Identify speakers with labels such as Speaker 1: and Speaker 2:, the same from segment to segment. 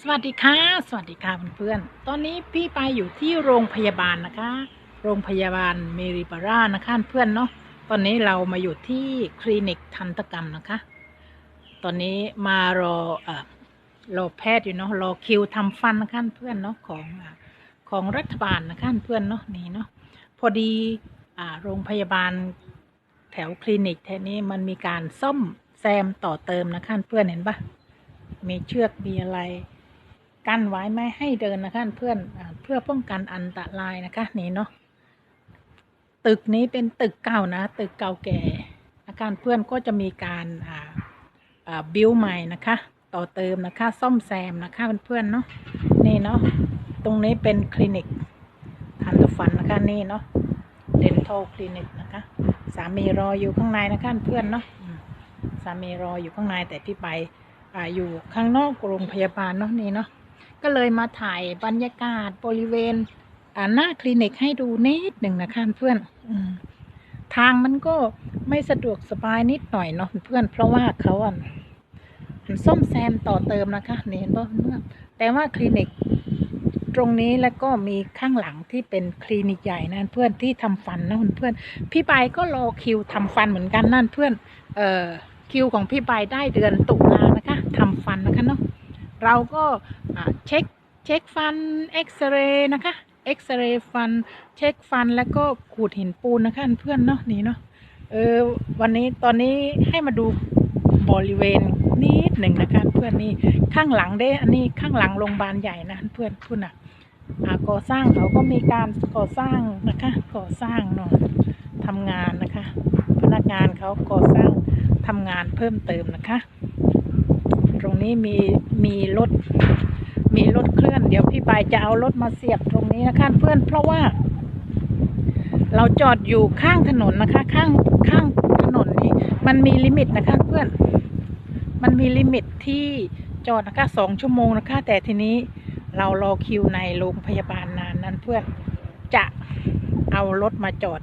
Speaker 1: สวัสดีค่ะ สวัสดีค่ะเพื่อนๆ ตอนนี้พี่ไปอยู่ที่โรงพยาบาลนะคะ โรงพยาบาลเมริบาร่านะคะเพื่อนเนาะ ตอนนี้เรามาอยู่ที่คลินิกทันตกรรมนะคะ ตอนนี้มารอเอ่อรอแพทย์อยู่เนาะ รอคิวทำฟันนะคะเพื่อนเนาะของอของรัฐบาลนะคะเพื่อนเนาะนี่เนาะ พอดีอ่าโรงพยาบาลแถวคลินิกแถวนี้มันมีการซ่อมแซมต่อเติมนะคะเพื่อนเห็นปะมีเชือกมีอะไร กั้นไว้ไม่ให้เดินนะคะเพื่อนเพื่อป้องกันอันตรายนะคะนี่เนาะตึกนี้เป็นตึกเก่านะ ตึกเก่าแก่อาการเพื่อนก็จะมีการอ่าอ่าบิ้วใหม่นะคะ ต่อเติมนะคะ ซ่อมแซมนะคะเพื่อนๆเนาะนี่เนาะตรงนี้เป็นคลินิกทันตฟันนะคะนี่เนาะเดนทัลคลินิกนะคะ สามีรออยู่ข้างในนะคะเพื่อนเนาะสามีรออยู่ข้างในแต่พี่ไปออยู่ข้างนอกโรงพยาบาลเนาะนี่เนาะ ก็เลยมาถ่ายบรรยากาศบริเวณหน้าคลินิกให้ดูนิดหนึ่งนะคะเพื่อนอทางมันก็ไม่สะดวกสบายนิดหน่อยเนาะเพื่อนเพราะว่าเขาอะซ่อมแซมต่อเติมนะคะเห็นป่เพื่อแต่ว่าคลินิกตรงนี้แล้วก็มีข้างหลังที่เป็นคลินิกใหญ่นั่นเพื่อนที่ทำฟันนะเพื่อนพี่ไปก็รอคิวทำฟันเหมือนกันนั่นเพื่อนเอ่อคิวของพี่ใบได้เดือนตุลานะคะทำฟันนะคะเนาะเราก็ เช็คเช็คฟันเอ็กซเรย์นะคะเอ็กซเรย์ฟันเช็คฟันแล้วก็ขูดหินปูนนะคะเพื่อนเนาะนี่เนาะเออวันนี้ตอนนี้ให้มาดูบริเวณนิดหนึ่งนะคะ เพื่อนนี่ข้างหลังได้อันนี้ข้างหลังโรงพยาบาลใหญ่นะเพื่อนพูดนะอ่าก่อสร้างเขาก็มีการก่อสร้างนะคะก่อสร้างเนาะทำงานนะคะ พนักงานเขาก่อสร้างทำงานเพิ่มเติมนะคะ ตรงนี้มีมีรถ มีรถเคลื่อน เดี๋ยวพี่ปายจะเอารถมาเสียบตรงนี้นะคะ เพื่อนเพราะว่า เราจอดอยู่ข้างถนนนะคะ ข้างข้างถนนนี้ มันมีลิมิตนะคะ เพื่อน มันมีลิมิตที่จอดนะคะสองชั่วโมงนะคะ แต่ทีนี้เรารอคิวในโรงพยาบาลนานนั้นเพื่อนจะเอารถมาจอด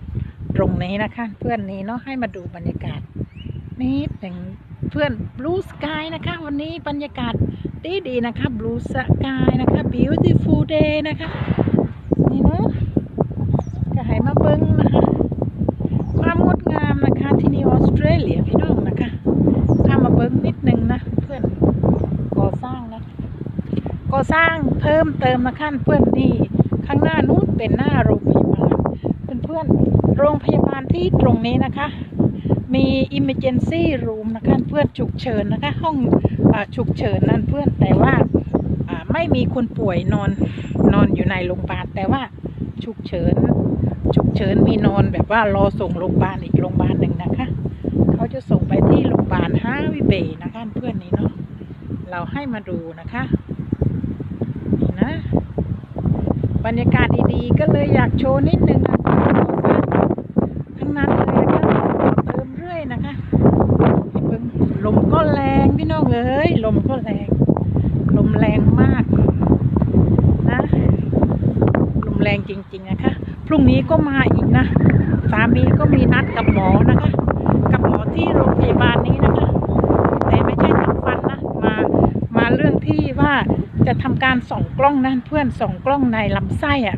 Speaker 1: ตรงนี้นะคะ เพื่อนนี้เนาะให้มาดูบรรยากาศนิดหนึ่งเพื่อน blue sky นะคะ วันนี้บรรยากาศ ดีดีนะคะ blue sky นะคะ beautiful day นะคะ นี่เนาะก็ให้มาเบิ้งนะคะ ความงดงามนะคะที่นี่ออสเตรเลียพี่น้องนะคะพามาเบิ้งนิดหนึ่งนะเพื่อนก่อสร้างนะก่อสร้างเพิ่มเติมนะคะเพื่อนนี่ข้างหน้านู้นเป็นหน้าโรงพยาบาลเพื่อนๆโรงพยาบาลที่ตรงนี้นะคะ มี emergency room นะคะเพื่อนฉุกเฉินนะคะ ห้องอฉุกเฉินนั่นเพื่อนแต่ว่าอ่าไม่มีคนป่วยนอนนอนอยู่ในโรงพยาบาลแต่ว่าฉุกเฉินฉุกเฉินมีนอนแบบว่ารอส่งโรงพยาบาลอีกโรงพยาบาลหนึ่งนะคะ เขาจะส่งไปที่โรงพยาบาลฮาวิเบย์นะคะเพื่อนนี้เนาะเราให้มาดูนะคะนี่นะ บรรยากาศดีๆ ก็เลยอยากโชว์นิดนึงนะทั้งนั้นเลยนะคะเติมเรื่อยนะคะให้เบิ่งลมก็แรงพี่น้องเอ้ย ล มก็แรง ลมแรงมากนะลมแรงจริง ๆ นะคะ พรุ่งนี้ก็มาอีกนะ สามีก็มีนัดกับหมอนะคะ กับหมอที่โรงพยาบาลนี้นะคะ แต่ไม่ใช่ทำฟันนะ มา มาเรื่องที่ว่าจะทำการส่องกล้องนั่นเพื่อนส่องกล้องในลำไส้อะ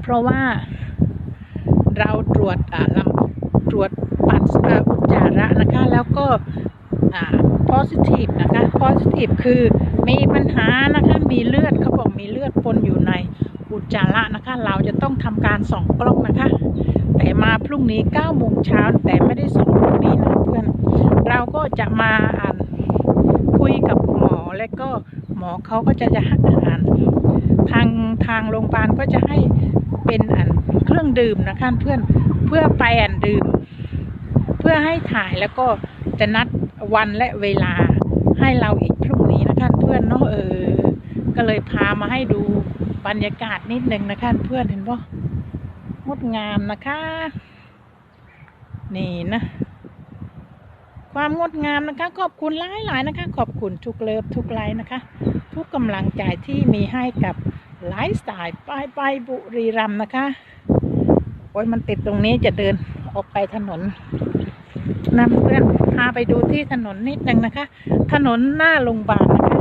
Speaker 1: เพราะว่าเราตรวจอ่าลำตรวจปัสสาวะอุจจาระนะคะ แล้วก็อ่า positive นะคะ positive คือมีปัญหานะคะมีเลือดเขาบอกมีเลือดปนอยู่ในอุจจาระนะคะ เราจะต้องทำการส่องกล้องนะคะ แต่มาพรุ่งนี้9โมงเช้าแต่ไม่ได้ส่องพรุ่งนี้นะเพื่อน เราก็จะมาอ่านคุยกับหมอและก็หมอเขาก็จะจะอ่านทางทางโรงพยาบาลก็จะให้เป็นอันเครื่องดื่มนะคะเพื่อนเพื่อไปอันดื่ม เพื่อให้ถ่ายแล้วก็จะนัด วันและเวลาให้เราอีกพรุ่งนี้นะคะเพื่อนเนาะเออ ก็เลยพามาให้ดูบรรยากาศนิดนึงนะคะเพื่อนเห็นปะงดงามนะคะ นี่นะ ความงดงามนะคะ ขอบคุณหลายๆนะคะ ขอบคุณทุกเลิฟทุกไลน์นะคะ ทุกกำลังใจที่มีให้กับไลฟ์สไตล์ไปไปบุรีรัมนะคะ โอ้ยมันติดตรงนี้จะเดินออกไปถนน นำเพื่อนพาไปดูที่ถนนนิดหนึ่งนะคะ ถนนหน้าโรงพยาบาลนะคะ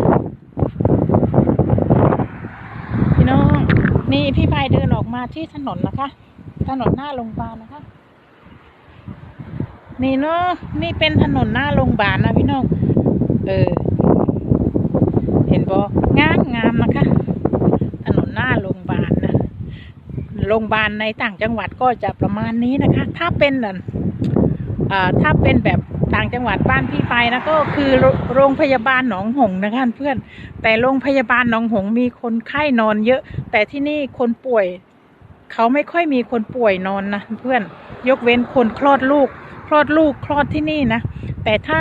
Speaker 1: พี่น้อง นี่พี่พายเดินออกมาที่ถนนนะคะ ถนนหน้าโรงพยาบาลนะคะ นี่เนาะนี่เป็นถนนหน้าโรงพยาบาลนะพี่น้อง เออ เห็นบ่งามงามนะคะ ถนนหน้าโรงพยาบาลนะโรงพยาบาลในต่างจังหวัดก็จะประมาณนี้นะคะ ถ้าเป็นน่น ถ้าเป็นแบบต่างจังหวัดบ้านพี่ไปนะก็คือโรงพยาบาลหนองหงนะคะเพื่อน แต่โรงพยาบาลหนองหงมีคนไข้นอนเยอะ แต่ที่นี่คนป่วย เขาไม่ค่อยมีคนป่วยนอนนะเพื่อนยกเว้นคนคลอดลูก คลอดลูกคลอดที่นี่นะ แต่ถ้า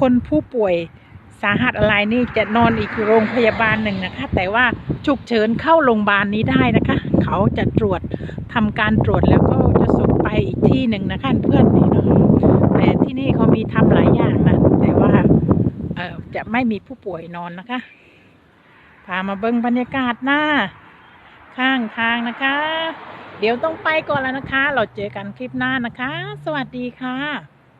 Speaker 1: คนผู้ป่วยสาหัสอะไรนี่จะนอนอีกโรงพยาบาลหนึ่งนะคะ แต่ว่าฉุกเฉินเข้าโรงพยาบาลนี้ได้นะคะ เขาจะตรวจทำการตรวจแล้วก็ อีกที่หนึ่งนะคะเพื่อนนี่เนาะแต่ที่นี่เขามีทำหลายอย่างนะแต่ว่าเออจะไม่มีผู้ป่วยนอนนะคะ พามาเบิ้งบรรยากาศหน้า ข้างทางนะคะ เดี๋ยวต้องไปก่อนแล้วนะคะ เราเจอกันคลิปหน้านะคะ สวัสดีค่ะ